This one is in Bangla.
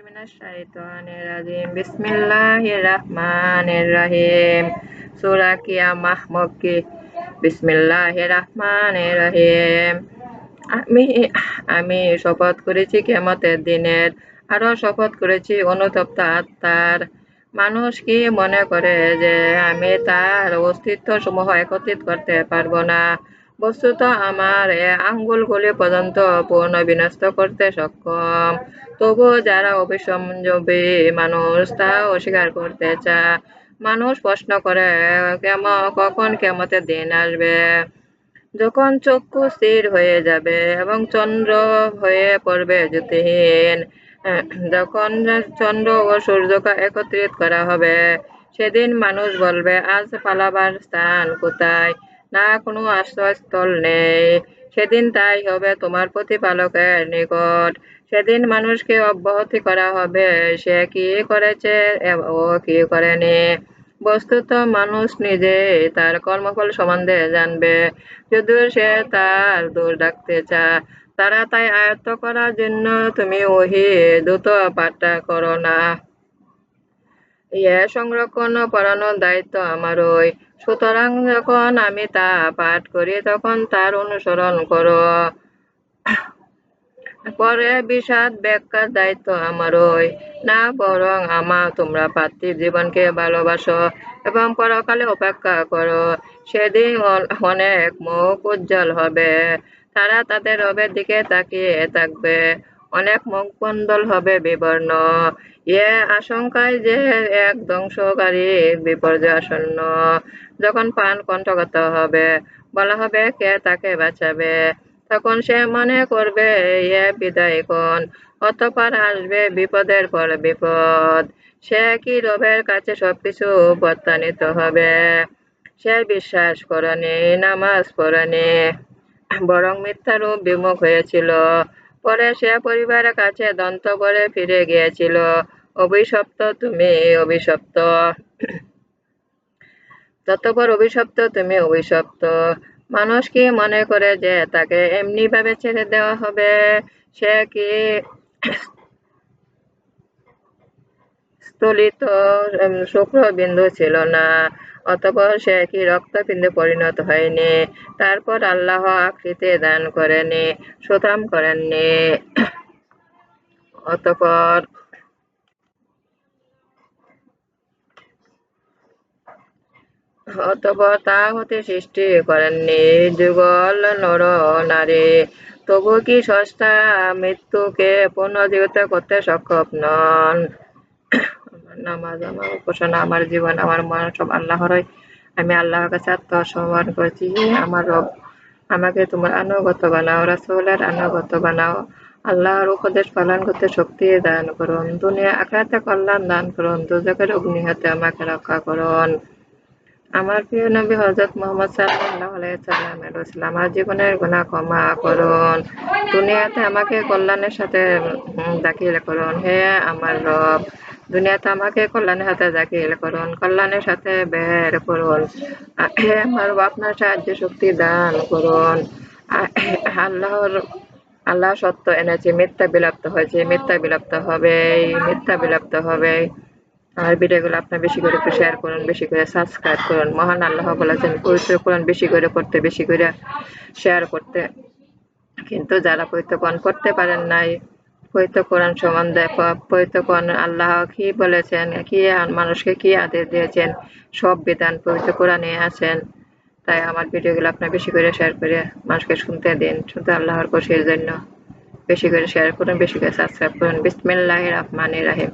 আমি আমি শপথ করেছি কিয়ামতের দিনের আরও শপথ করেছি অনুতপ্ত আত্মার। মানুষ কি মনে করে যে আমি তার অস্তিত্ব সমূহ একত্রিত করতে পারব না? বস্তুত আমার এ আঙ্গুলগুলি পর্যন্ত পূর্ণ বিনষ্ট করতে সক্ষম। তবুও যারা অভিসংযমী মানুষ তা অস্বীকার করতে চায়। মানুষ প্রশ্ন করে কেমন কখন কেমতে দিন আসবে? যখন চক্ষু স্থির হয়ে যাবে এবং চন্দ্র হয়ে পড়বে জ্যোতিহীন, যখন চন্দ্র ও সূর্যকে একত্রিত করা হবে, সেদিন মানুষ বলবে, আজ পালাবার স্থান কোথায়? না, কোনো আশ্রয়স্থল নেই। সেদিন তাই হবে তোমার প্রতিপালকের নিকট। সেদিন মানুষকে অব্যাহতি করা হবে। সে কি করেছে ও কি করেনি? বস্তুত মানুষ নিজে তার কর্মফল সম্বন্ধে জানবে। যদিও সে তার দোষ ডাকতে চায়, তারা তাই আয়ত্ত করার জন্য তুমি ওহি দ্রুত পাঠটা করো না। ইয়ে সংরক্ষণ পড়ানোর দায়িত্ব আমারই। সুতরাং যখন আমি তা পাঠ করি, তখন তার অনুসরণ করো। পরে বিষাদ ব্যাখ্যার দায়িত্ব আমারই। না, বরং আমার তোমরা পার্থিব জীবনকে ভালোবাসো এবং পরকালে অপেক্ষা করো। সেদিন অনেক মুখ উজ্জ্বল হবে। তারা তাদের রবের দিকে তাকিয়ে থাকবে। অনেক মুখ হবে বিবর্ণ। ইয়ে আশঙ্কায় যে এক ধ্বংসকারী বিপর্যয় আসন্ন যখন পান কণ্ঠগত হবে, বলা হবে কে তাকে বাঁচাবে? তখন সে মনে করবে ইয়ে বিদায় কোন অতপর আসবে বিপদের পর বিপদ। সে কি রবের কাছে সবকিছু প্রত্যানিত হবে? সে বিশ্বাস করেনি, নামাজ পড়েনি। বরং মিথ্যারূপ বিমুখ হয়েছিল। পরে সে পরিবারের কাছে দন্ত করে ফিরে গিয়েছিল। অভিশপ্ত তুমি, অভিশপ্ত। ততপর অভিশপ্ত তুমি, অভিশপ্ত। মানুষ কি মনে করে যে তাকে এমনি ভাবে ছেড়ে দেওয়া হবে? সে কি স্থলিত শুক্রবিন্দু ছিল না, অতপর সে কি রক্তবিন্দু পরিণত হয়নি। তারপর আল্লাহ আকৃতি দান করেনি সুতাম করেননি। অতপর অতপর তা হতে সৃষ্টি করেননি, যুগল নর নারী। তবু কি সস্তা মৃত্যুকে পুনর্জীবিত করতে সক্ষম নন? নামাজ, আমার উপাসনা, আমার জীবন, আমার মন, সব আল্লাহরই আমি আল্লাহর কাছে আত্মসম্মান করছি আমার রব আমাকে তোমার আনুগত বানাও, রাসুলের আনুগত বানাও। আল্লাহর উপদেশ পালন করতে শক্তি দান করুন। দুনিয়া আখড়াতে কল্যাণ দান করুন। দুজকের অগ্নি হাতে আমাকে রক্ষা করুন। আমার প্রিয় নবী হজরত মোহাম্মদ সাল্লাহ আলাইসাল্লামের আমার জীবনের গুণা ক্ষমা করুন। দুনিয়াতে আমাকে কল্যাণের সাথে দাখিল করুন। হে আমার রব, দুনিয়াতে আমাকে কল্যাণের সাথে দাখিল করুন। কল্যাণের সাথে বের করুন। হে আমার আপনার সাহায্য শক্তি দান করুন। আল্লাহর, আল্লাহ সত্য এনেছে, মিথ্যা বিলাপ্ত হয়েছে, মিথ্যা বিলাপ্ত হবে মিথ্যা বিলাপ্ত হবে আমার ভিডিওগুলো আপনার বেশি করে একটু শেয়ার করুন, বেশি করে সাবস্ক্রাইব করুন। মহান আল্লাহ বলেছেন পবিত্র কোরআন বেশি করে করতে বেশি করে শেয়ার করতে। কিন্তু যারা পবিত্র কোরআন করতে পারেন নাই, পবিত্র কোরআন সম্বন্ধে পবিত্র কোরআন আল্লাহ কি বলেছেন, কি মানুষকে কি আদেশ দিয়েছেন, সব বিধান পবিত্র কোরআনে আছেন। তাই আমার ভিডিওগুলো আপনার বেশি করে শেয়ার করে মানুষকে শুনতে দিন, শুনতে আল্লাহর খুশির জন্য। বেশি করে শেয়ার করুন, বেশি করে সাবস্ক্রাইব করুন। বিসমিল্লাহ রহমান রাহিম।